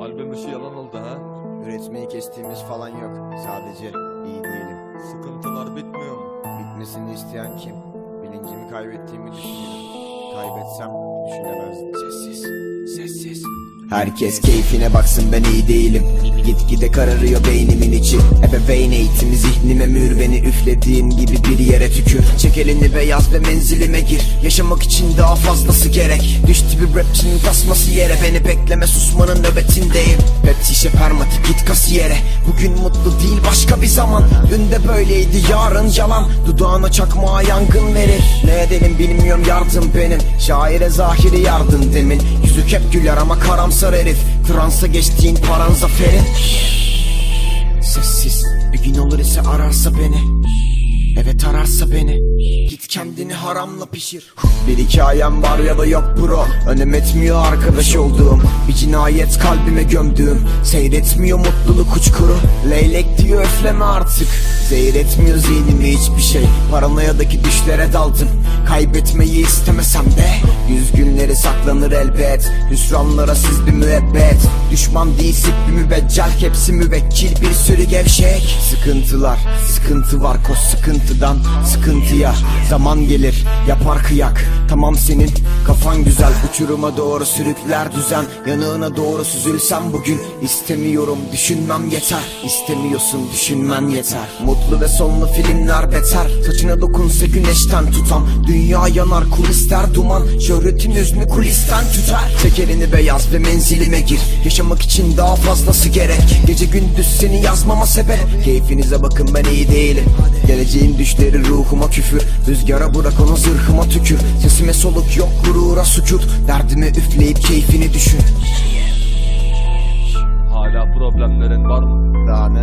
Albüm işi yalan oldu ha. Üretmeyi kestiğimiz falan yok. Sadece iyi değilim. Sıkıntılar bitmiyor mu? Bitmesini isteyen kim? Bilincimi kaybettiğimi düşünüyorum. Kaybetsem düşünemezdim. Sessiz, sessiz. Herkes keyfine baksın ben iyi değilim. Gitgide kararıyor beynimin içi. Ebeveyn eğitimi zihnime mühür Beni üflediğin gibi bir yere tükür. Çek elini ve yaz ve menzilime gir. Yaşamak için daha fazlası gerek. Düştü bir rapçinin kasması yere. Beni bekleme susmanın nöbetindeyim. Pet şişe permatik git kasiyere. Bugün mutlu değil başka bir zaman. Dün de böyleydi yarın yalan. Dudağına çakmağa yangın verir. Ne edelim bilmiyorum yardım benim. Şaire zahiri yardım demin. Yüzük hep güler ama karamsar herif Transa geçtiğin paran zaferin Sessiz bir gün olur ise ararsa beni. Evet ararsa beni. Git kendini haramla pişir. Bir hikayem var ya da yok bro. Önem etmiyor arkadaş olduğum. Bir cinayet kalbime gömdüğüm. Seyretmiyor mutluluk uçkuru. Leylek diyor öfleme artık. Zehir etmiyor zihnimi hiçbir şey. Paranoyadaki düşlere daldım. Kaybetmeyi istemesem de Yüz günleri saklanır elbet. Hüsranlara siz bir müebbet. Düşman değilsik bir mübeccel Hepsi müvekkil bir sürü gevşek. Sıkıntılar sıkıntı var koş sıkıntıdan Sıkıntıya. Zaman gelir yapar kıyak Tamam senin. Kafan güzel Uçuruma doğru sürükler düzen. Yanığına doğru süzülsem bugün istemiyorum düşünmem yeter. İstemiyorsun düşünmen yeter. Mutlu ve sonlu filmler beter. Saçına dokunsa güneşten tutan Dünya yanar kulisler duman. Şöhretin üzünü kulisten tüter. Tek elini beyaz ve menzilime gir. Yaşamak için daha fazlası gerek. Gece gündüz seni yazmama sebep. Keyfinize bakın ben iyi değilim Geleceğin düşleri ruhuma küfür. Rüzgara bırak onu zırhıma tükür. Sesime soluk yok gurura sükut Derdime üfleyip keyfini düşün. Hala problemlerin var mı? Daha ne